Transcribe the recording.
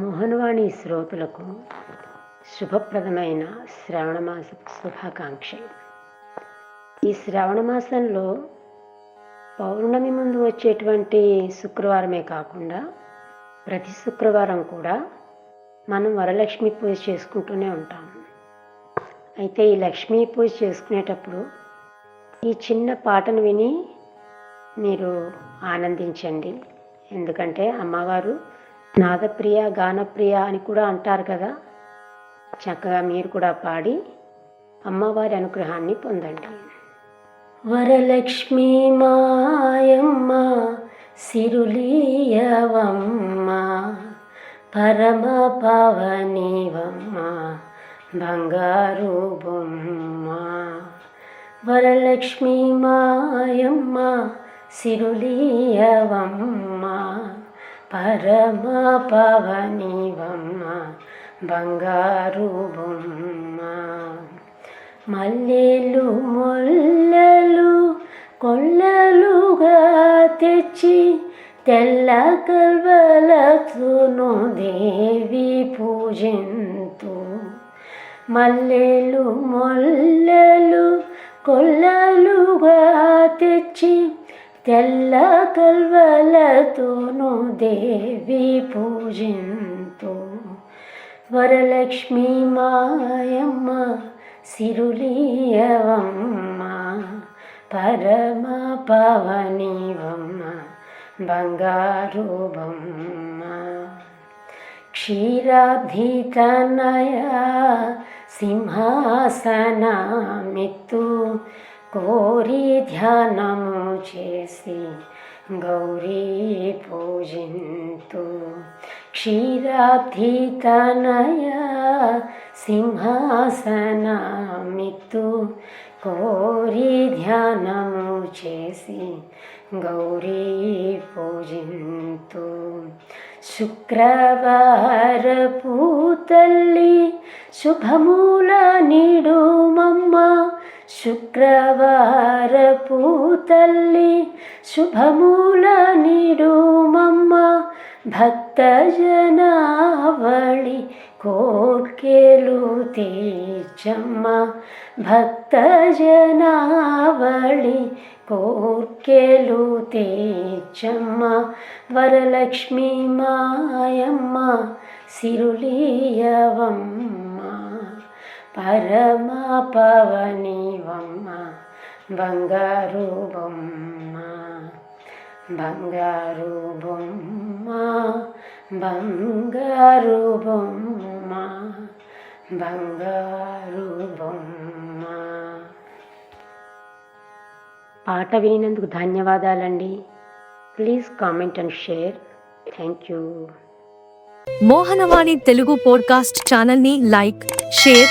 మోహన్వాణి శ్రోతలకు శుభప్రదమైన శ్రావణమాస శుభాకాంక్ష ఈ శ్రావణ మాసంలో పౌర్ణమి ముందు వచ్చేటువంటి శుక్రవారమే కాకుండా ప్రతి శుక్రవారం కూడా మనం వరలక్ష్మి పూజ చేసుకుంటూనే ఉంటాం. అయితే ఈ లక్ష్మీ పూజ చేసుకునేటప్పుడు ఈ చిన్న పాటను విని మీరు ఆనందించండి. ఎందుకంటే అమ్మవారు నాదప్రియ గానప్రియ అని కూడా అంటారు కదా. చక్కగా మీరు కూడా పాడి అమ్మవారి అనుగ్రహాన్ని పొందండి. వరలక్ష్మి మాయమ్మ సిరులీయవమ్మ పరమ పవనివమ్మ బంగారు బొమ్మ. వరలక్ష్మి మాయమ్మ సిరులీయవమ్మ పరమ పవనివమ్మ బంగారు బొమ్మ. మల్లెలు ముల్లలు కొల్లలుగా తెచ్చి తెల్ల కల్వలతును దేవి పూజింతు. మల్లెలు మొల్లలు కొల్లలుగా తెచ్చి తెల్ల కల్వలతోను దేవి పూజింతు. వరలక్ష్మి మాయమ్మ సిరులీయవమ్మ పరమ పవనివమ్మ బంగారు బొమ్మ క్షీరాబ్ధితనయ సింహాసనమిత్తు కోరి ధ్యానము చేసి గౌరీ పూజింతు. క్షీరాబ్ధితనయ సింహాసనమిత్తు. కోరి ధ్యానము చేసి గౌరీ పూజింతు. శుక్రవార పూతల్లి శుభమూల నిడుమమ్మ శుక్రవారపు తల్లి శుభమూల నిడుమమ్మ భక్త జనావళి కోర్కెలు తీర్చమ్మ భక్త జనావళి కోర్కెలు తీర్చమ్మ వరలక్ష్మి మాయమ్మ సిరులీయవమ్మ పరమ పవనివమ్మ బంగారు బొమ్మ బంగారు బొమ్మ బంగారు బొమ్మ బంగారు బొమ్మ పాట వినినందుకు ధన్యవాదాలండి. Please comment and share thank you Mohanavani Telugu podcast ఛానల్ని లైక్ షేర్